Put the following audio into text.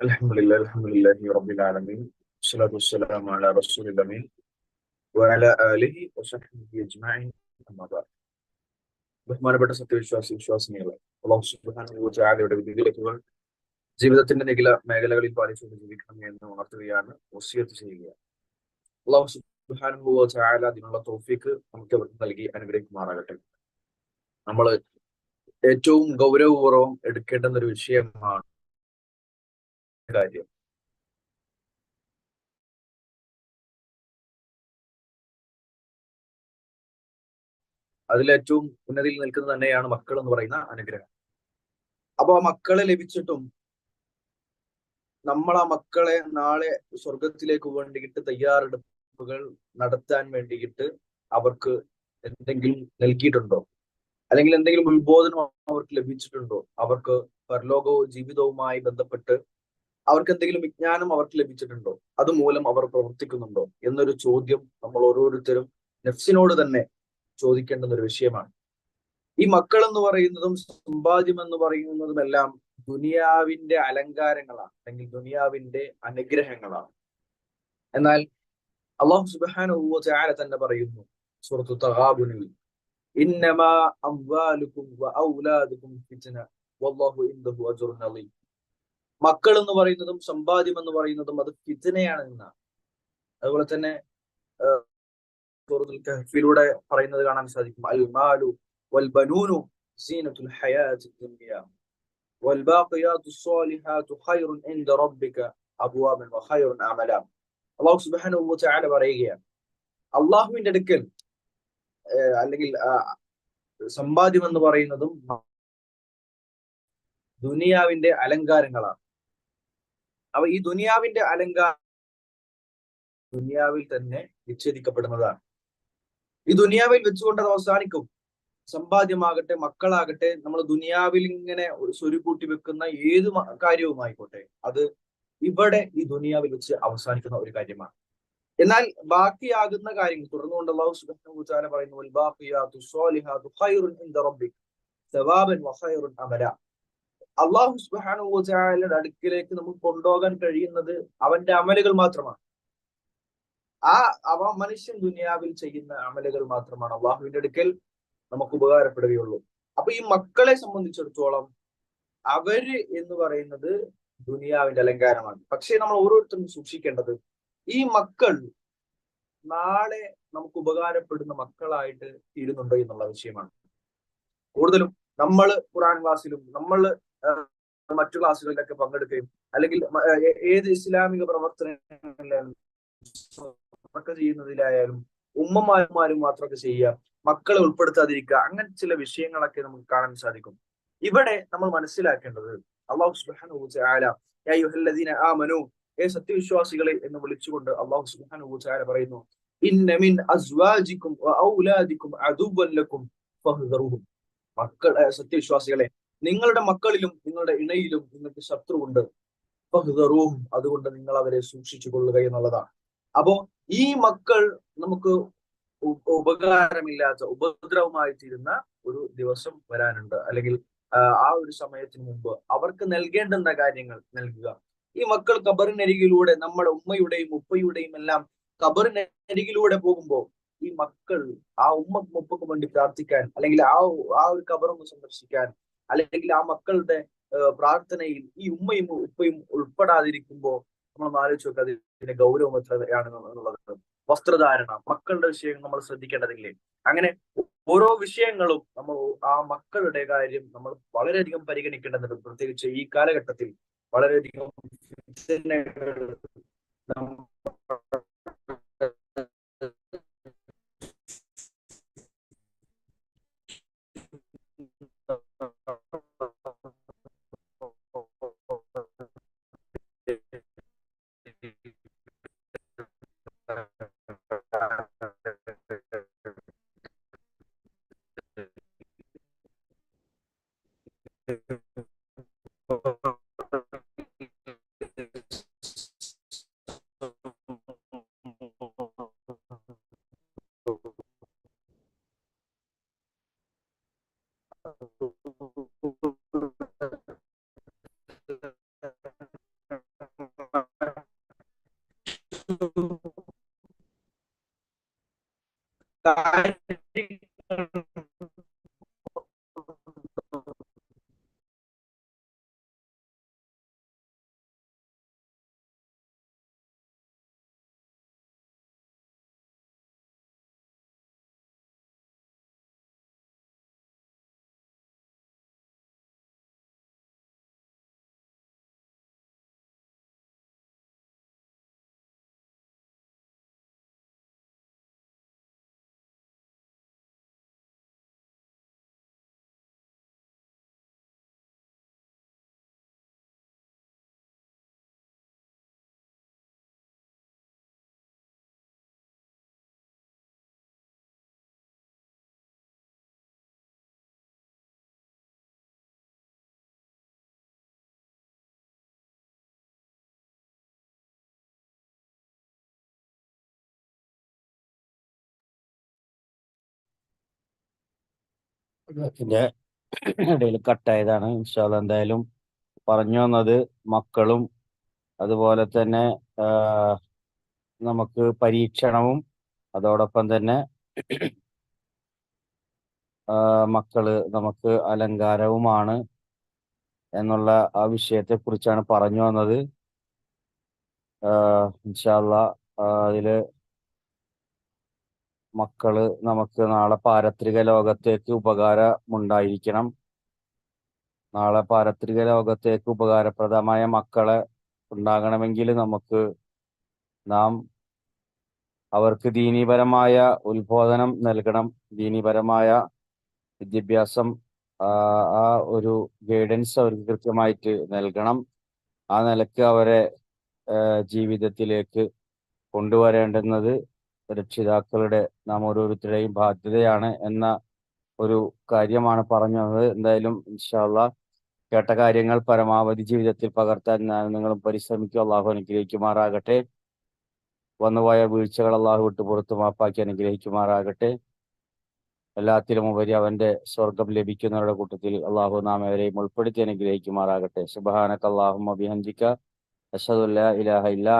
الحمد لله الحمد لله رب العالمين والصلاة والسلام على رسول الأمين وعلى آله وصحبه أجمعين أما بعد ബഹുമാനപ്പെട്ട സത്യവിശ്വാസി വിശ്വാസിനികളെ അള്ളാഹു സുബ്ഹാനഹു വ തആലയുടെ വിധിവിലക്കുകൾ ജീവിതത്തിന്റെ നികില മേഖലകളിൽ പാലിച്ചുകൊണ്ട് ജീവിക്കണം എന്ന് ഉണർത്തുകയാണ് വസിയത്ത് ചെയ്യുക അള്ളാഹു സുബ്ഹാനഹു വ തആല അതിനുള്ള തൗഫീക്ക് നമുക്ക് അവർക്ക് നൽകി അനുഗ്രഹിക്കുമാറാകട്ടെ നമ്മൾ ഏറ്റവും ഗൗരവപൂർവ്വം എടുക്കേണ്ടുന്ന ഒരു വിഷയമാണ് കാര്യം. അതിലേറ്റവും ഉന്നതിയിൽ നിൽക്കുന്നത് തന്നെയാണ് മക്കൾ എന്ന് പറയുന്ന അനുഗ്രഹം. അപ്പൊ ആ മക്കളെ ലഭിച്ചിട്ടും നമ്മൾ ആ മക്കളെ നാളെ സ്വർഗത്തിലേക്ക് വേണ്ടിയിട്ട് തയ്യാറെടുപ്പുകൾ നടത്താൻ വേണ്ടിയിട്ട് അവർക്ക് എന്തെങ്കിലും നൽകിയിട്ടുണ്ടോ? അല്ലെങ്കിൽ എന്തെങ്കിലും ഉത്ബോധനം അവർക്ക് ലഭിച്ചിട്ടുണ്ടോ? അവർക്ക് പരലോകവും ജീവിതവുമായി ബന്ധപ്പെട്ട് അവർക്ക് എന്തെങ്കിലും വിജ്ഞാനം അവർക്ക് ലഭിച്ചിട്ടുണ്ടോ? അതുമൂലം അവർ പ്രവർത്തിക്കുന്നുണ്ടോ? എന്നൊരു ചോദ്യം നമ്മൾ ഓരോരുത്തരും നെഫ്സിനോട് തന്നെ ചോദിക്കേണ്ടുന്ന ഒരു വിഷയമാണ്. ഈ മക്കൾ എന്ന് പറയുന്നതും സമ്പാദ്യം എന്ന് പറയുന്നതുമെല്ലാം ദുനിയാവിന്റെ അലങ്കാരങ്ങളാണ് അല്ലെങ്കിൽ ദുനിയാവിന്റെ അനുഗ്രഹങ്ങളാണ്. എന്നാൽ അള്ളാഹു സുബാനുവ ചാല തന്നെ പറയുന്നു സുഹൃത്തു തഹാബുനിൽ ഇന്നമാ അംവാലുക്കും ഔലാദുക്കും ഫിത്ന വല്ലാഹു മക്കൾ എന്ന് പറയുന്നതും സമ്പാദ്യം എന്ന് പറയുന്നതും അത് ഫിത്തനയാണ് എന്നാണ്. അതുപോലെ തന്നെ കഹ്ഫിലൂടെ പറയുന്നത് കാണാൻ സാധിക്കും. അൽ മാലു വൽ ബനൂനു സീനത്തുൽ വൽ ബാഖിയാത്തു സ്വാലിഹാത്തു ഖൈറുൻ ഇൻദ റബ്ബിക അബ്വാബൻ വ ഖൈറുൻ അല്ലാഹു സുബ്ഹാനഹു വ തആല പറയുകയാണ്. അള്ളാഹുവിന്റെ അടുക്കൽ അല്ലെങ്കിൽ സമ്പാദ്യം എന്ന് പറയുന്നതും ദുനിയാവിന്റെ അലങ്കാരങ്ങളാണ്. അപ്പൊ ഈ ദുനിയാവിന്റെ അലങ്കാര ദുനിയാവിൽ തന്നെ വിച്ഛേദിക്കപ്പെടുന്നതാണ് ഈ ദുനിയാവിൽ വെച്ചുകൊണ്ട് അത് അവസാനിക്കും. സമ്പാദ്യമാകട്ടെ മക്കളാകട്ടെ നമ്മൾ ദുനിയാവിൽ ഇങ്ങനെ സ്വരുക്കൂട്ടി വെക്കുന്ന ഏത് കാര്യവുമായിക്കോട്ടെ അത് ഇവിടെ ഈ ദുനിയാവിൽ വെച്ച് അവസാനിക്കുന്ന ഒരു കാര്യമാണ്. എന്നാൽ ബാക്കിയാകുന്ന കാര്യങ്ങൾ തുടർന്നുകൊണ്ട് പറയുന്നു അള്ളാഹു സുബ്ഹാനഹു വതആലയുടെ അടുക്കിലേക്ക് നമുക്ക് കൊണ്ടുപോകാൻ കഴിയുന്നത് അവന്റെ അമലുകൾ മാത്രമാണ്. ആ അവ മനുഷ്യൻ ദുനിയാവിൽ ചെയ്യുന്ന അമലുകൾ മാത്രമാണ് അള്ളാഹുവിന്റെ അടുക്കൽ നമുക്ക് ഉപകാരപ്പെടുകയുള്ളൂ. അപ്പൊ ഈ മക്കളെ സംബന്ധിച്ചിടത്തോളം അവർ എന്ന് പറയുന്നത് ദുനിയാവിന്റെ അലങ്കാരമാണ്. പക്ഷേ നമ്മൾ ഓരോരുത്തരും സൂക്ഷിക്കേണ്ടത് ഈ മക്കൾ നാളെ നമുക്ക് ഉപകാരപ്പെടുന്ന മക്കളായിട്ട് തീരുന്നുണ്ടോ എന്നുള്ള വിഷയമാണ്. കൂടുതലും നമ്മൾ ഖുറാൻ വാസിലും നമ്മൾ മറ്റു ക്ലാസ്സുകളിലൊക്കെ പങ്കെടുക്കുകയും അല്ലെങ്കിൽ ഏത് ഇസ്ലാമിക പ്രവർത്തനങ്ങളിലും ചെയ്യുന്നതിലായാലും ഉമ്മമാരും മാത്രമൊക്കെ ചെയ്യുക മക്കളെ ഉൾപ്പെടുത്താതിരിക്കുക അങ്ങനെ ചില വിഷയങ്ങളൊക്കെ നമുക്ക് കാണാൻ സാധിക്കും. ഇവിടെ നമ്മൾ മനസ്സിലാക്കേണ്ടത് അള്ളാഹു ആ മനു ഏ സത്യവിശ്വാസികളെ എന്ന് വിളിച്ചുകൊണ്ട് അള്ളാഹു സുബാനു ചാര പറയുന്നു ഇന്നമിൻ അസ്വാജിക്കും ഔലാദിക്കും മക്കൾ സത്യവിശ്വാസികളെ നിങ്ങളുടെ മക്കളിലും നിങ്ങളുടെ ഇണയിലും നിങ്ങൾക്ക് ശത്രുവുണ്ട്. ഫഹ്ദറുഹും അതുകൊണ്ട് നിങ്ങൾ അവരെ സൂക്ഷിച്ചു കൊള്ളുക എന്നുള്ളതാണ്. അപ്പോ ഈ മക്കൾ നമുക്ക് ഉപകാരമില്ലാത്ത ഉപദ്രവമായി തീരുന്ന ഒരു ദിവസം വരാനുണ്ട്. അല്ലെങ്കിൽ ആ ഒരു സമയത്തിന് മുമ്പ് അവർക്ക് നൽകേണ്ടുന്ന കാര്യങ്ങൾ നൽകുക. ഈ മക്കൾ കബറിനരികിലൂടെ നമ്മുടെ ഉമ്മയുടെയും ഉപ്പയുടെയും എല്ലാം കബറിനരികിലൂടെ പോകുമ്പോൾ ഈ മക്കൾ ആ ഉമ്മക്കും ഉപ്പക്കും വേണ്ടി പ്രാർത്ഥിക്കാൻ അല്ലെങ്കിൽ ആ ആ ഒരു കബറൊന്ന് സന്ദർശിക്കാൻ അല്ലെങ്കിൽ ആ മക്കളുടെ പ്രാർത്ഥനയിൽ ഈ ഉമ്മയും ഉപ്പയും ഉൾപ്പെടാതിരിക്കുമ്പോൾ നമ്മൾ ആലോചിച്ച് നോക്കുക അതിന്റെ ഗൗരവം എത്രയാണ് എന്നുള്ളത്. വസ്ത്രധാരണ മക്കളുടെ വിഷയം നമ്മൾ ശ്രദ്ധിക്കേണ്ടതില്ലേ? അങ്ങനെ ഓരോ വിഷയങ്ങളും നമ്മൾ ആ മക്കളുടെ കാര്യം നമ്മൾ വളരെയധികം പരിഗണിക്കേണ്ടതുണ്ട്. പ്രത്യേകിച്ച് ഈ കാലഘട്ടത്തിൽ വളരെയധികം cái ഇതിന്റെ ഇടയിൽ കട്ടായതാണ്. ഇൻഷാൽ എന്തായാലും പറഞ്ഞു വന്നത് മക്കളും അതുപോലെ തന്നെ നമുക്ക് പരീക്ഷണവും അതോടൊപ്പം തന്നെ മക്കൾ നമുക്ക് അലങ്കാരവുമാണ് എന്നുള്ള ആ വിഷയത്തെ കുറിച്ചാണ് പറഞ്ഞു വന്നത് ഇൻഷാല്ല അതിൽ മക്കൾ നമുക്ക് നാളെ പാരത്രിക ലോകത്തേക്ക് ഉപകാരമുണ്ടായിരിക്കണം. നാളെ പാരത്രിക ലോകത്തേക്ക് ഉപകാരപ്രദമായ മക്കളെ ഉണ്ടാകണമെങ്കിൽ നമുക്ക് നാം അവർക്ക് ദീനീപരമായ ഉത്ബോധനം നൽകണം. ദീനീപരമായ വിദ്യാഭ്യാസം ആ ഒരു ഗൈഡൻസ് അവർക്ക് കൃത്യമായിട്ട് നൽകണം. ആ നിലയ്ക്ക് അവരെ ജീവിതത്തിലേക്ക് കൊണ്ടുവരേണ്ടുന്നത് രക്ഷിതാക്കളുടെ നാം ഓരോരുത്തരുടെയും ബാധ്യതയാണ് എന്ന ഒരു കാര്യമാണ് പറഞ്ഞത് എന്തായാലും ഇൻഷാല്ല കേട്ട കാര്യങ്ങൾ പരമാവധി ജീവിതത്തിൽ പകർത്താൻ ഞാൻ നിങ്ങളും പരിശ്രമിക്കുക അള്ളാഹു അനുഗ്രഹിക്കുമാറാകട്ടെ. വന്നുപോയ വീഴ്ചകൾ അള്ളാഹു വിട്ട് പുറത്തു മാപ്പാക്കി അനുഗ്രഹിക്കുമാറാകട്ടെ. എല്ലാത്തിലും ഉപരി അവന്റെ സ്വർഗം ലഭിക്കുന്നവരുടെ കൂട്ടത്തിൽ അള്ളാഹു നാം അവരെയും ഉൾപ്പെടുത്തി അനുഗ്രഹിക്കുമാറാകട്ടെ. ബിഹംദിക അഷ്ഹദു അല്ലാ ഇലാഹ ഇല്ലാ